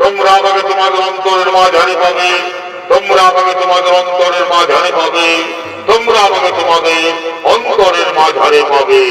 তোমরা তোমাদের অন্তরের মাঝারে পাবে তোমরা আমাকে তোমাদের অন্তরের পাবে তোমাদের অন্তরের মাঝারে পাবে।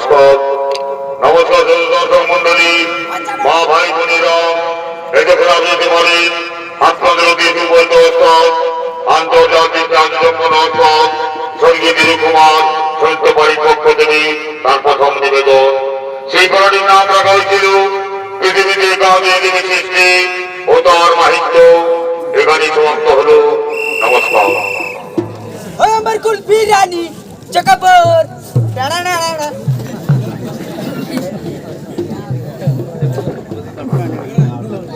নমস্কার। নমস্কার দর্শক মন্ডলী মা ভাই বোনেরা দেখুন আপনি বলেন আপনাদের অতি সুবৈধ উৎসব আন্তর্জাতিক রাজযজ্ঞ উৎসব স্বর্গীয় দিলীপ কুমার সৈত্য বাড়ির পক্ষ থেকে তার প্রথম নিবেদন। সেই প্রাণীর নাম রাখা হয়েছিল, পৃথিবীতে কাজে দেবী সৃষ্টি ও তার মাহিত্য। এখানে সমাপ্ত হলো। নমস্কার। আমার কুল বিরিয়ানি চকাপর